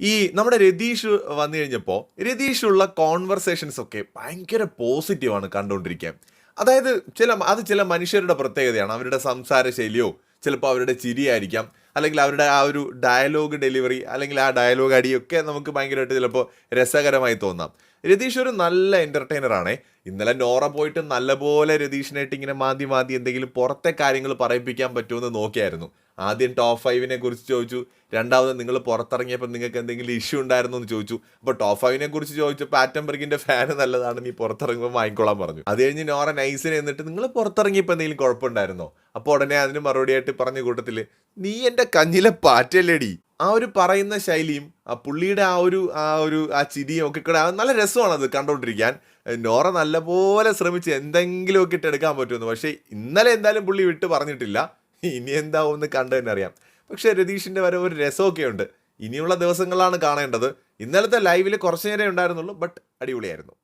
ഈ നമ്മുടെ രതീഷ് വന്നു കഴിഞ്ഞപ്പോൾ രതീഷുള്ള കോൺവെർസേഷൻസ് ഒക്കെ ഭയങ്കര പോസിറ്റീവാണ് കണ്ടുകൊണ്ടിരിക്കാൻ. അതായത് ചില അത് ചില മനുഷ്യരുടെ പ്രത്യേകതയാണ്. അവരുടെ സംസാര ശൈലിയോ ചിലപ്പോൾ അവരുടെ ചിരിയായിരിക്കാം. അല്ലെങ്കിൽ അവരുടെ ആ ഒരു ഡയലോഗ് ഡെലിവറി അല്ലെങ്കിൽ ആ ഡയലോഗ് അടിയൊക്കെ നമുക്ക് ഭയങ്കരമായിട്ട് ചിലപ്പോൾ രസകരമായി തോന്നാം. രതീഷ് ഒരു നല്ല എന്റർടൈനറാണേ ഇന്നലെ നോറ പോയിട്ട് നല്ലപോലെ രതീഷിനായിട്ട് ഇങ്ങനെ മാതി മാതി എന്തെങ്കിലും പുറത്തെ കാര്യങ്ങൾ പറയിപ്പിക്കാൻ പറ്റുമെന്ന് നോക്കിയായിരുന്നു. ആദ്യം ടോപ്പ് ഫൈവിനെ കുറിച്ച് ചോദിച്ചു. രണ്ടാമത് നിങ്ങൾ പുറത്തിറങ്ങിയപ്പോൾ നിങ്ങൾക്ക് എന്തെങ്കിലും ഇഷ്യൂ ഉണ്ടായിരുന്നു എന്ന് ചോദിച്ചു. അപ്പോൾ ടോപ്പ് ഫൈവിനെ കുറിച്ച് ചോദിച്ചപ്പോൾ ആറ്റംബർഗിന്റെ ഫാൻ നല്ലതാണ് നീ പുറത്തിറങ്ങുമ്പോൾ വാങ്ങിക്കോളാൻ പറഞ്ഞു. അത് കഴിഞ്ഞ് നോറ നൈസിനെ എന്നിട്ട് നിങ്ങൾ പുറത്തിറങ്ങിയപ്പോൾ എന്തെങ്കിലും കുഴപ്പമുണ്ടായിരുന്നോ? അപ്പോൾ ഉടനെ അതിന് മറുപടിയായിട്ട് പറഞ്ഞ കൂട്ടത്തിൽ നീ എന്റെ കഞ്ഞിലെ പാറ്റല്ലേടി ആ ഒരു പറയുന്ന ശൈലിയും ആ പുള്ളിയുടെ ആ ഒരു ആ ഒരു ആ ചിരിയും ഒക്കെ കൂടെ നല്ല രസമാണ് അത് കണ്ടുകൊണ്ടിരിക്കാൻ നോറ നല്ലപോലെ ശ്രമിച്ച് എന്തെങ്കിലുമൊക്കെ ഇട്ടെടുക്കാൻ പറ്റുമെന്ന്. പക്ഷേ ഇന്നലെ എന്തായാലും പുള്ളി വിട്ട് പറഞ്ഞിട്ടില്ല. ഇനി എന്താവും എന്ന് കണ്ടു തന്നെ അറിയാം. പക്ഷെ രതീഷിന്റെ വരെ ഒരു രസമൊക്കെ ഉണ്ട് ഇനിയുള്ള ദിവസങ്ങളാണ് കാണേണ്ടത്. ഇന്നലത്തെ ലൈവിൽ കുറച്ച് നേരം ഉണ്ടായിരുന്നുള്ളൂ ബട്ട് അടിപൊളിയായിരുന്നു.